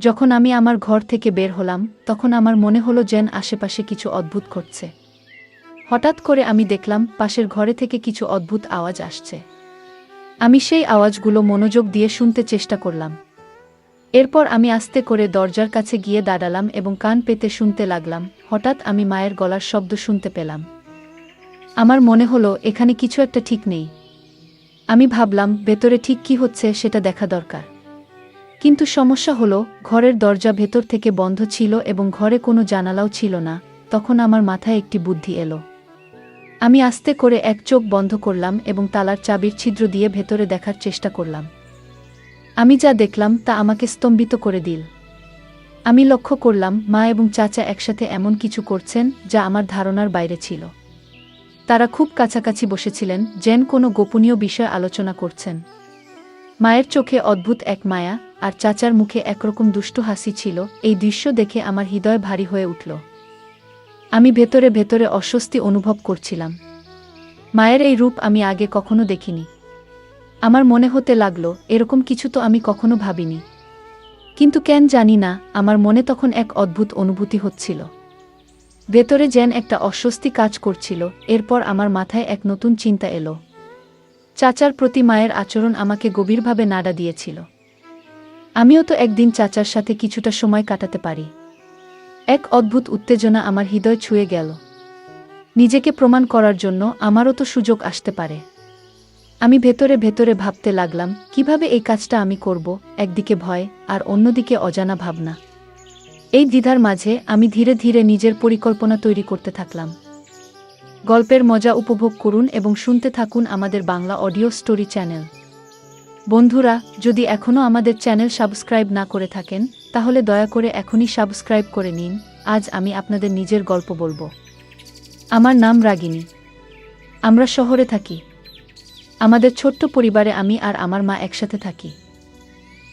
যখন আমি আমার ঘর থেকে বের হলাম, তখন আমার মনে হলো যেন আশেপাশে কিছু অদ্ভুত ঘটছে। হঠাৎ করে আমি দেখলাম, পাশের ঘরে থেকে কিছু অদ্ভুত আওয়াজ আসছে। আমি সেই আওয়াজগুলো মনোযোগ দিয়ে শুনতে চেষ্টা করলাম। এরপর আমি আস্তে করে দরজার কাছে গিয়ে দাঁড়ালাম এবং কান পেতে শুনতে লাগলাম। হঠাৎ আমি মায়ের গলার শব্দ শুনতে পেলাম। আমার মনে হলো, এখানে কিছু একটা ঠিক নেই। আমি ভাবলাম, ভেতরে ঠিক কি হচ্ছে সেটা দেখা দরকার। কিন্তু সমস্যা হলো, ঘরের দরজা ভেতর থেকে বন্ধ ছিল এবং ঘরে কোনো জানালাও ছিল না, তখন আমার মাথায় একটি বুদ্ধি এলো। আমি আস্তে করে এক চোখ বন্ধ করলাম এবং তালার চাবির ছিদ্র দিয়ে ভেতরে দেখার চেষ্টা করলাম। আমি যা দেখলাম তা আমাকে স্তম্ভিত করে দিল। আমি লক্ষ্য করলাম, মা এবং চাচা একসাথে এমন কিছু করছেন যা আমার ধারণার বাইরে ছিল। তারা খুব কাছাকাছি বসেছিলেন, যেন কোনো গোপনীয় বিষয় আলোচনা করছেন। মায়ের চোখে অদ্ভুত এক মায়া, আর চাচার মুখে একরকম দুষ্টু হাসি ছিল, এই দৃশ্য দেখে আমার হৃদয় ভারী হয়ে উঠল। আমি ভেতরে ভেতরে অস্বস্তি অনুভব করছিলাম। মায়ের এই রূপ আমি আগে কখনো দেখিনি। আমার মনে হতে লাগল, এরকম কিছু তো আমি কখনো ভাবিনি। কিন্তু কেন জানি না, আমার মনে তখন এক অদ্ভুত অনুভূতি হচ্ছিল। ভেতরে যেন একটা অস্বস্তি কাজ করছিল, এরপর আমার মাথায় এক নতুন চিন্তা এলো। চাচার প্রতি মায়ের আচরণ আমাকে গভীরভাবে নাড়া দিয়েছিল। আমিও তো একদিন চাচার সাথে কিছুটা সময় কাটাতে পারি। এক অদ্ভুত উত্তেজনা আমার হৃদয় ছুঁয়ে গেল। নিজেকে প্রমাণ করার জন্য আমারও তো সুযোগ আসতে পারে। আমি ভেতরে ভেতরে ভাবতে লাগলাম, কীভাবে এই কাজটা আমি করব, একদিকে ভয় আর অন্যদিকে অজানা ভাবনা। এই দ্বিধার মাঝে আমি ধীরে ধীরে নিজের পরিকল্পনা তৈরি করতে থাকলাম। গল্পের মজা উপভোগ করুন এবং শুনতে থাকুন আমাদের বাংলা অডিও স্টোরি চ্যানেল। বন্ধুরা, যদি এখনও আমাদের চ্যানেল সাবস্ক্রাইব না করে থাকেন, তাহলে দয়া করে এখনই সাবস্ক্রাইব করে নিন। আজ আমি আপনাদের নিজের গল্প বলব। আমার নাম রাগিনী। আমরা শহরে থাকি। আমাদের ছোট্ট পরিবারে আমি আর আমার মা একসাথে থাকি।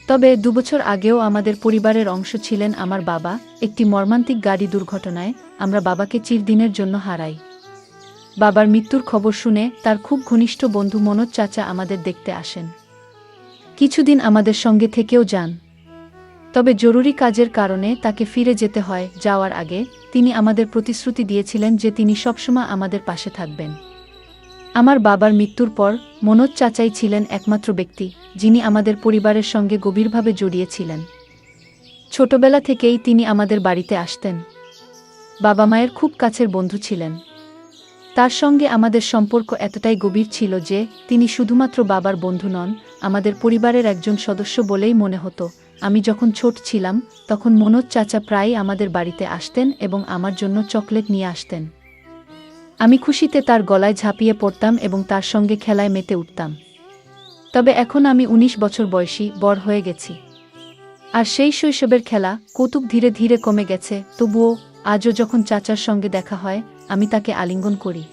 তবে দুবছর আগেও আমাদের পরিবারের অংশ ছিলেন আমার বাবা। একটি মর্মান্তিক গাড়ি দুর্ঘটনায় আমরা বাবাকে চিরদিনের জন্য হারাই। বাবার মৃত্যুর খবর শুনে তার খুব ঘনিষ্ঠ বন্ধু মনোজ চাচা আমাদের দেখতে আসেন। কিছুদিন আমাদের সঙ্গে থেকেও যান। তবে জরুরি কাজের কারণে তাকে ফিরে যেতে হয়, যাওয়ার আগে তিনি আমাদের প্রতিশ্রুতি দিয়েছিলেন যে তিনি সবসময় আমাদের পাশে থাকবেন। আমার বাবার মৃত্যুর পর মনোজ চাচাই ছিলেন একমাত্র ব্যক্তি, যিনি আমাদের পরিবারের সঙ্গে গভীরভাবে জড়িয়েছিলেন। ছোটবেলা থেকেই তিনি আমাদের বাড়িতে আসতেন। বাবা মায়ের খুব কাছের বন্ধু ছিলেন। তার সঙ্গে আমাদের সম্পর্ক এতটাই গভীর ছিল যে, তিনি শুধুমাত্র বাবার বন্ধু নন, আমাদের পরিবারের একজন সদস্য বলেই মনে হতো। আমি যখন ছোট ছিলাম, তখন মনোজ চাচা প্রায়ই আমাদের বাড়িতে আসতেন এবং আমার জন্য চকলেট নিয়ে আসতেন। আমি খুশিতে তার গলায় ঝাঁপিয়ে পড়তাম এবং তার সঙ্গে খেলায় মেতে উঠতাম। তবে এখন আমি ১৯ বছর বয়সী, বড় হয়ে গেছি। আর সেই শৈশবের খেলা কৌতুক ধীরে ধীরে কমে গেছে, তবুও আজও যখন চাচার সঙ্গে দেখা হয়, আমি তাকে আলিঙ্গন করি।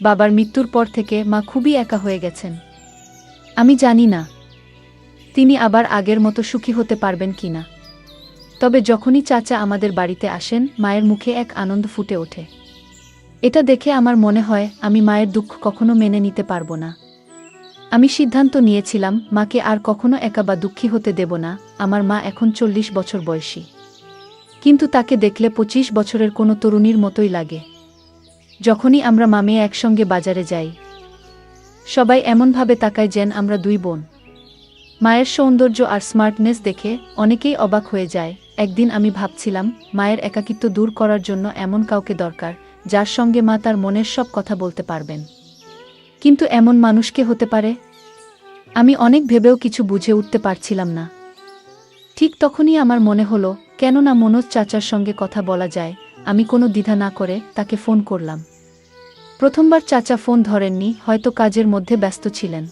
বাবার মৃত্যুর পর থেকে মা খুবই একা হয়ে গেছেন। আমি জানি না, তিনি আবার আগের মতো সুখী হতে পারবেন কিনা। তবে যখনই চাচা আমাদের বাড়িতে আসেন, মায়ের মুখে এক আনন্দ ফুটে ওঠে। এটা দেখে আমার মনে হয়, আমি মায়ের দুঃখ কখনো মেনে নিতে পারব না। আমি সিদ্ধান্ত নিয়েছিলাম, মাকে আর কখনো একা বা দুঃখী হতে দেব না, আমার মা এখন চল্লিশ বছর বয়সী। কিন্তু তাকে দেখলে পঁচিশ বছরের কোনো তরুণীর মতোই লাগে। যখনই আমরা মামে একসঙ্গে বাজারে যাই, সবাই এমনভাবে তাকায় যেন আমরা দুই বোন। মায়ের সৌন্দর্য আর স্মার্টনেস দেখে অনেকেই অবাক হয়ে যায়। একদিন আমি ভাবছিলাম, মায়ের একাকিত্ব দূর করার জন্য এমন কাউকে দরকার, যার সঙ্গে মা তার মনের সব কথা বলতে পারবেন। কিন্তু এমন মানুষকে হতে পারে? আমি অনেক ভেবেও কিছু বুঝে উঠতে পারছিলাম না। ঠিক তখনই আমার মনে হলো কেন না মনোজ চাচার সঙ্গে কথা বলা যায়, আমি কোনো দ্বিধা না করে তাকে ফোন করলাম। প্রথমবার চাচা ফোন ধরেননি, হয়তো কাজের মধ্যে ব্যস্ত ছিলেন।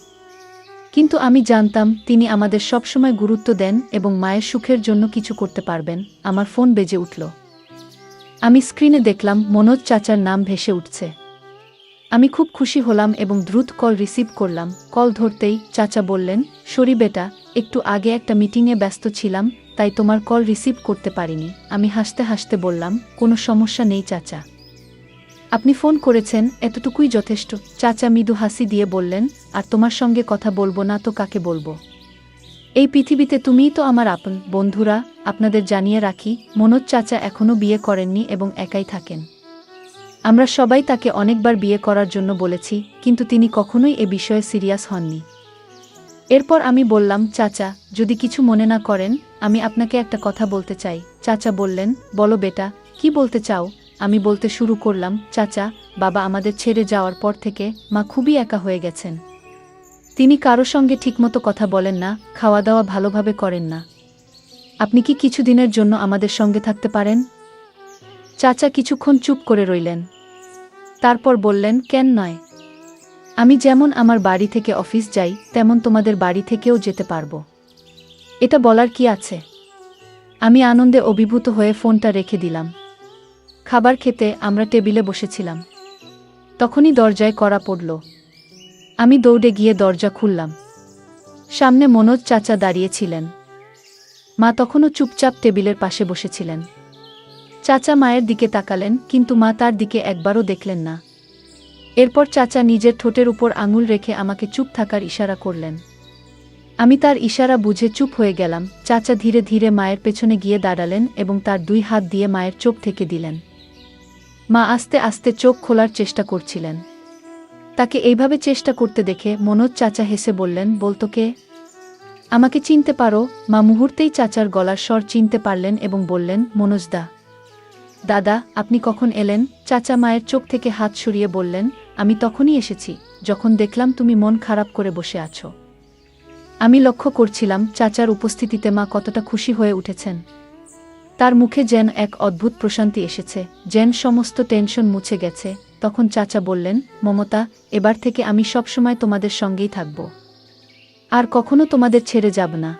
কিন্তু আমি জানতাম, তিনি আমাদের সবসময় গুরুত্ব দেন এবং মায়ের সুখের জন্য কিছু করতে পারবেন, আমার ফোন বেজে উঠল। আমি স্ক্রিনে দেখলাম, মনোজ চাচার নাম ভেসে উঠছে। আমি খুব খুশি হলাম এবং দ্রুত কল রিসিভ করলাম। কল ধরতেই চাচা বললেন, সরি বেটা, একটু আগে একটা মিটিংয়ে ব্যস্ত ছিলাম, তাই তোমার কল রিসিভ করতে পারিনি। আমি হাসতে হাসতে বললাম, কোনো সমস্যা নেই চাচা। আপনি ফোন করেছেন, এতটুকুই যথেষ্ট। চাচা মৃদু হাসি দিয়ে বললেন, আর তোমার সঙ্গে কথা বলব না তো কাকে বলব? এই পৃথিবীতে তুমিই তো আমার আপন, বন্ধুরা, আপনাদের জানিয়ে রাখি, মনোজ চাচা এখনও বিয়ে করেননি এবং একাই থাকেন। আমরা সবাই তাকে অনেকবার বিয়ে করার জন্য বলেছি, কিন্তু তিনি কখনোই এ বিষয়ে সিরিয়াস হননি। এরপর আমি বললাম, চাচা, যদি কিছু মনে না করেন, আমি আপনাকে একটা কথা বলতে চাই। চাচা বললেন, বলো বেটা, কি বলতে চাও? আমি বলতে শুরু করলাম, চাচা, বাবা আমাদের ছেড়ে যাওয়ার পর থেকে মা খুবই একা হয়ে গেছেন। তিনি কারও সঙ্গে ঠিকমতো কথা বলেন না, খাওয়া দাওয়া ভালোভাবে করেন না। আপনি কি কিছুদিনের জন্য আমাদের সঙ্গে থাকতে পারেন? চাচা কিছুক্ষণ চুপ করে রইলেন। তারপর বললেন, কেন নয়? আমি যেমন আমার বাড়ি থেকে অফিস যাই, তেমন তোমাদের বাড়ি থেকেও যেতে পারব। এটা বলার কি আছে? আমি আনন্দে অভিভূত হয়ে ফোনটা রেখে দিলাম। খাবার খেতে আমরা টেবিলে বসেছিলাম। তখনই দরজায় করা পড়ল। আমি দৌড়ে গিয়ে দরজা খুললাম। সামনে মনোজ চাচা দাঁড়িয়েছিলেন মা তখনও চুপচাপ টেবিলের পাশে বসেছিলেন। চাচা মায়ের দিকে তাকালেন, কিন্তু মা তার দিকে একবারও দেখলেন না। এরপর চাচা নিজের ঠোঁটের উপর আঙুল রেখে আমাকে চুপ থাকার ইশারা করলেন। আমি তার ইশারা বুঝে চুপ হয়ে গেলাম। চাচা ধীরে ধীরে মায়ের পেছনে গিয়ে দাঁড়ালেন এবং তার দুই হাত দিয়ে মায়ের চোখ থেকে দিলেন। মা আস্তে আস্তে চোখ খোলার চেষ্টা করছিলেন। তাকে এইভাবে চেষ্টা করতে দেখে মনোজ চাচা হেসে বললেন, বলতো কে? আমাকে চিনতে পারো? মা মুহূর্তেই চাচার গলার স্বর চিনতে পারলেন এবং বললেন মনোজদা দাদা, আপনি কখন এলেন? চাচা মায়ের চোখ থেকে হাত সরিয়ে বললেন, আমি তখনই এসেছি। যখন দেখলাম তুমি মন খারাপ করে বসে আছো। আমি লক্ষ্য করছিলাম চাচার উপস্থিতিতে মা কতটা খুশি হয়ে উঠেছেন। তার মুখে যেন এক অদ্ভুত প্রশান্তি এসেছে। যেন সমস্ত টেনশন মুছে গেছে। তখন চাচা বললেন, মমতা, এবার থেকে আমি সবসময় তোমাদের সঙ্গেই থাকব। আর কখনো তোমাদের ছেড়ে যাব না।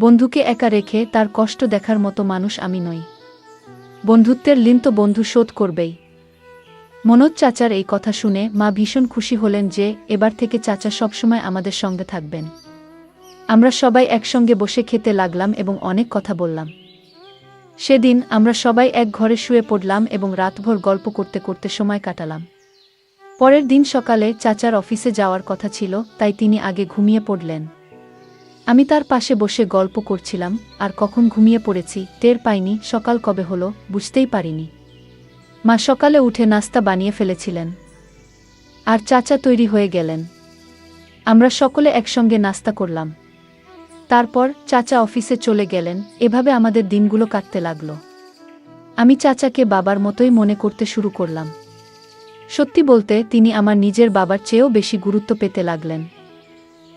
বন্ধুকে একা রেখে তার কষ্ট দেখার মতো মানুষ আমি নই। বন্ধুত্বের লিন তো বন্ধু শোধ করবেই। মনোজ চাচার এই কথা শুনে মা ভীষণ খুশি হলেন যে এবার থেকে চাচা সবসময় আমাদের সঙ্গে থাকবেন। আমরা সবাই একসঙ্গে বসে খেতে লাগলাম এবং অনেক কথা বললাম। সেদিন আমরা সবাই এক ঘরে শুয়ে পড়লাম এবং রাতভর গল্প করতে করতে সময় কাটালাম। পরের দিন সকালে চাচার অফিসে যাওয়ার কথা ছিল, তাই তিনি আগে ঘুমিয়ে পড়লেন। আমি তার পাশে বসে গল্প করছিলাম, আর কখন ঘুমিয়ে পড়েছি, টের পাইনি, সকাল কবে হলো, বুঝতেই পারিনি। মা সকালে উঠে নাস্তা বানিয়ে ফেলেছিলেন। আর চাচা তৈরি হয়ে গেলেন। আমরা সকলে একসঙ্গে নাস্তা করলাম। তারপর চাচা অফিসে চলে গেলেন, এভাবে আমাদের দিনগুলো কাটতে লাগল। আমি চাচাকে বাবার মতোই মনে করতে শুরু করলাম। সত্যি বলতে, তিনি আমার নিজের বাবার চেয়েও বেশি গুরুত্ব পেতে লাগলেন।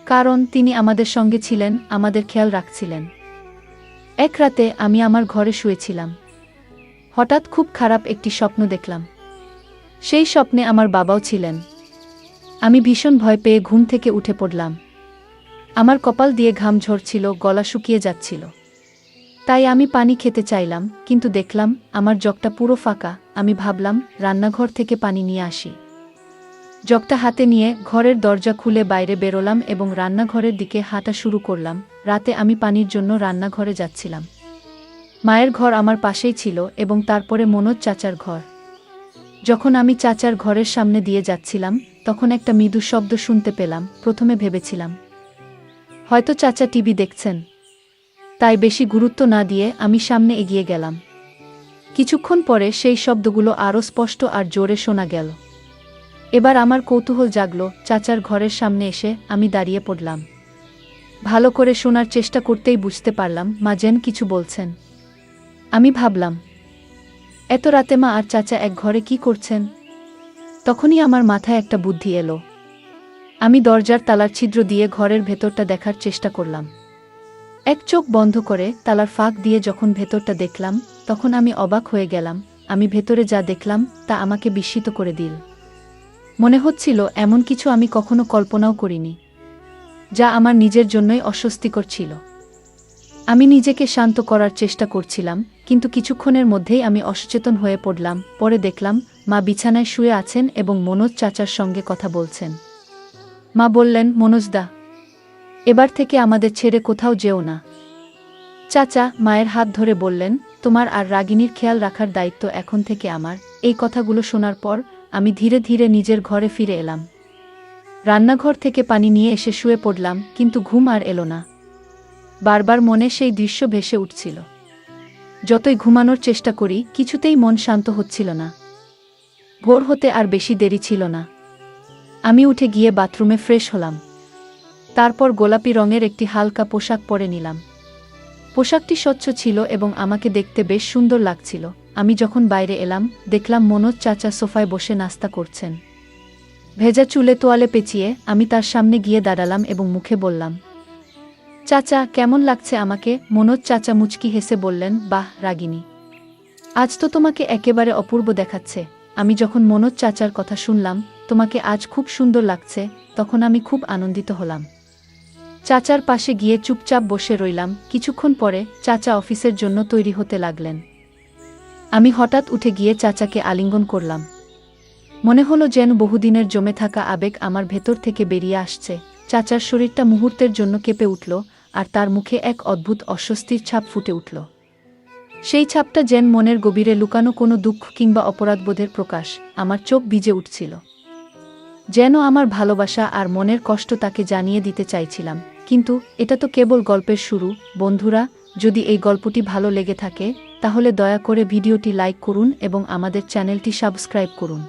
কারণ তিনি আমাদের সঙ্গে ছিলেন, আমাদের খেয়াল রাখছিলেন। এক রাতে আমি আমার ঘরে শুয়েছিলাম। হঠাৎ খুব খারাপ একটি স্বপ্ন দেখলাম। সেই স্বপ্নে আমার বাবাও ছিলেন। আমি ভীষণ ভয় পেয়ে ঘুম থেকে উঠে পড়লাম। আমার কপাল দিয়ে ঘাম ঝরছিল, গলা শুকিয়ে যাচ্ছিল। তাই আমি পানি খেতে চাইলাম, কিন্তু দেখলাম, আমার জগটা পুরো ফাঁকা। আমি ভাবলাম, রান্নাঘর থেকে পানি নিয়ে আসি। জগটা হাতে নিয়ে ঘরের দরজা খুলে বাইরে বেরোলাম এবং রান্নাঘরের দিকে হাঁটা শুরু করলাম। রাতে আমি পানির জন্য রান্নাঘরে যাচ্ছিলাম। মায়ের ঘর আমার পাশেই ছিল এবং তারপরে মনোজ চাচার ঘর। যখন আমি চাচার ঘরের সামনে দিয়ে যাচ্ছিলাম, তখন একটা মৃদু শব্দ শুনতে পেলাম, প্রথমে ভেবেছিলাম। হয়তো চাচা টিভি দেখছেন। তাই বেশি গুরুত্ব না দিয়ে আমি সামনে এগিয়ে গেলাম। কিছুক্ষণ পরে সেই শব্দগুলো আরও স্পষ্ট আর জোরে শোনা গেল। এবার আমার কৌতূহল জাগল, চাচার ঘরের সামনে এসে আমি দাঁড়িয়ে পড়লাম। ভালো করে শোনার চেষ্টা করতেই বুঝতে পারলাম, মা যেন কিছু বলছেন। আমি ভাবলাম, এত রাতে মা আর চাচা এক ঘরে কি করছেন? তখনই আমার মাথায় একটা বুদ্ধি এলো। আমি দরজার তালার ছিদ্র দিয়ে ঘরের ভেতরটা দেখার চেষ্টা করলাম। এক চোখ বন্ধ করে তালার ফাঁক দিয়ে যখন ভেতরটা দেখলাম, তখন আমি অবাক হয়ে গেলাম। আমি ভেতরে যা দেখলাম, তা আমাকে বিস্মিত করে দিল। মনে হচ্ছিল এমন কিছু আমি কখনো কল্পনাও করিনি, যা আমার নিজের জন্যই অস্বস্তিকর ছিল। আমি নিজেকে শান্ত করার চেষ্টা করছিলাম, কিন্তু কিছুক্ষণের মধ্যেই আমি অসচেতন হয়ে পড়লাম, পরে দেখলাম মা বিছানায় শুয়ে আছেন এবং মনোজ চাচার সঙ্গে কথা বলছেন। মা বললেন মনোজদা এবার থেকে আমাদের ছেড়ে কোথাও যেও না। চাচা মায়ের হাত ধরে বললেন, তোমার আর রাগিনীর খেয়াল রাখার দায়িত্ব এখন থেকে আমার। এই কথাগুলো শোনার পর আমি ধীরে ধীরে নিজের ঘরে ফিরে এলাম। রান্নাঘর থেকে পানি নিয়ে এসে শুয়ে পড়লাম, কিন্তু ঘুম আর এলো না। বারবার মনে সেই দৃশ্য ভেসে উঠছিল। যতই ঘুমানোর চেষ্টা করি, কিছুতেই মন শান্ত হচ্ছিল না। ভোর হতে আর বেশি দেরি ছিল না। আমি উঠে গিয়ে বাথরুমে ফ্রেশ হলাম। তারপর গোলাপি রঙের একটি হালকা পোশাক পরে নিলাম। পোশাকটি স্বচ্ছ ছিল এবং আমাকে দেখতে বেশ সুন্দর লাগছিল। আমি যখন বাইরে এলাম, দেখলাম মনোজ চাচা সোফায় বসে নাস্তা করছেন। ভেজা চুলে তোয়ালে পেঁচিয়ে আমি তার সামনে গিয়ে দাঁড়ালাম এবং মুখে বললাম, চাচা, কেমন লাগছে আমাকে? মনোজ চাচা মুচকি হেসে বললেন, বাহ, রাগিনী। আজ তো তোমাকে একেবারে অপূর্ব দেখাচ্ছে। আমি যখন মনোজ চাচার কথা শুনলাম, তোমাকে আজ খুব সুন্দর লাগছে, তখন আমি খুব আনন্দিত হলাম। চাচার পাশে গিয়ে চুপচাপ বসে রইলাম। কিছুক্ষণ পরে চাচা অফিসের জন্য তৈরি হতে লাগলেন। আমি হঠাৎ উঠে গিয়ে চাচাকে আলিঙ্গন করলাম। মনে হলো যেন বহুদিনের জমে থাকা আবেগ আমার ভেতর থেকে বেরিয়ে আসছে। চাচার শরীরটা মুহূর্তের জন্য কেঁপে উঠল আর তার মুখে এক অদ্ভুত অস্বস্তির ছাপ ফুটে উঠল। সেই ছাপটা যেন মনের গভীরে লুকানো কোনো দুঃখ কিংবা অপরাধবোধের প্রকাশ আমার চোখ ভিজে উঠছিল। যেন আমার ভালোবাসা আর মনের কষ্ট তাকে জানিয়ে দিতে চাইছিলাম। কিন্তু এটা তো কেবল গল্পের শুরু। বন্ধুরা, যদি এই গল্পটি ভালো লেগে থাকে তাহলে দয়া করে ভিডিওটি লাইক করুন এবং আমাদের চ্যানেলটি সাবস্ক্রাইব করুন।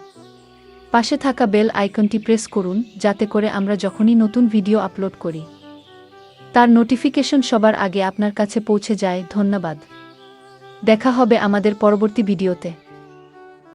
পাশে থাকা বেল আইকনটি প্রেস করুন যাতে করে আমরা যখনই নতুন ভিডিও আপলোড করি। তার নোটিফিকেশন সবার আগে আপনার কাছে পৌঁছে যায়। ধন্যবাদ। দেখা হবে আমাদের পরবর্তী ভিডিওতে।